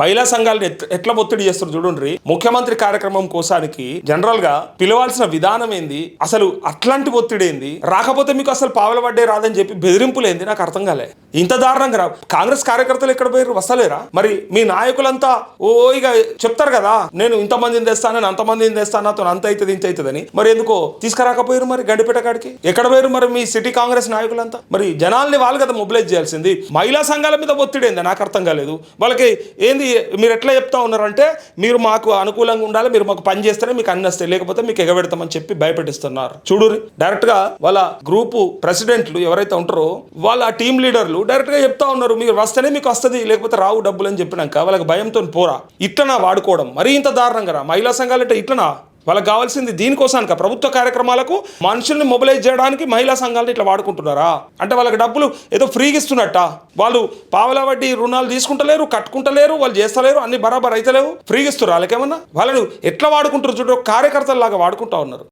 మహిళా సంఘాలను ఎట్లా ఒత్తిడి చేస్తారు చూడండి. ముఖ్యమంత్రి కార్యక్రమం కోసానికి జనరల్గా పిలవాల్సిన విధానం ఏంది? అసలు అట్లాంటి ఒత్తిడి ఏంది? రాకపోతే మీకు అసలు పావల పడ్డే రాదని చెప్పి బెదిరింపులు ఏంది? నాకు అర్థం కాలే. ఇంత దారుణంగా రా. కాంగ్రెస్ కార్యకర్తలు ఎక్కడ పోయారు వస్తలేరా? మరి మీ నాయకులంతా ఓ ఇక చెప్తారు కదా నేను ఇంతమందిని అంత అంతమందిని తెస్తాను అతను అంత అవుతుంది ఇంత అవుతుందని మరి ఎందుకో తీసుకురాకపోయారు మరి గడిపేట కాడికి? ఎక్కడ పోయారు మరి మీ సిటీ కాంగ్రెస్ నాయకులంతా? మరి జనాల్ని వాళ్ళు కదా మొబిలైజ్ చేయాల్సింది. మహిళా సంఘాల మీద ఒత్తిడి ఏంది? నాకు అర్థం కాలేదు. వాళ్ళకి ఏంది మీరు ఎట్లా చెప్తా ఉన్నారంటే మీరు మాకు అనుకూలంగా ఉండాలి మీరు మాకు పని చేస్తేనే మీకు అన్ని వస్తాయి లేకపోతే మీకు ఎగబెడతామని చెప్పి భయపెట్టిస్తున్నారు. చూడురి డైరెక్ట్గా వాళ్ళ గ్రూపు ప్రెసిడెంట్లు ఎవరైతే ఉంటారో వాళ్ళ టీం లీడర్లు డైరెక్ట్గా చెప్తా ఉన్నారు మీరు వస్తేనే మీకు వస్తుంది లేకపోతే రావు డబ్బులు అని చెప్పినాక వాళ్ళకి భయంతో పోరా. ఇట్లనా వాడుకోవడం మరీ ఇంత దారుణంగా మహిళా సంఘాలు అంటే ఇట్లనా? వాళ్ళకి కావాల్సింది దీనికోసానిక? ప్రభుత్వ కార్యక్రమాలకు మనుషుల్ని మొబిలైజ్ చేయడానికి మహిళా సంఘాలను ఇట్లా వాడుకుంటున్నారా? అంటే వాళ్ళకి డబ్బులు ఏదో ఫ్రీగా ఇస్తున్నట్ట? వాళ్ళు పావలా వడ్డీ రుణాలు తీసుకుంటలేరు కట్టుకుంటలేరు వాళ్ళు చేస్తలేరు అన్ని బరాబర్ అయితలేవు ఫ్రీగా ఇస్తున్నారు వాళ్ళకేమన్నా? వాళ్ళని ఎట్లా వాడుకుంటారు చూడు కార్యకర్తలాగా వాడుకుంటా ఉన్నారు.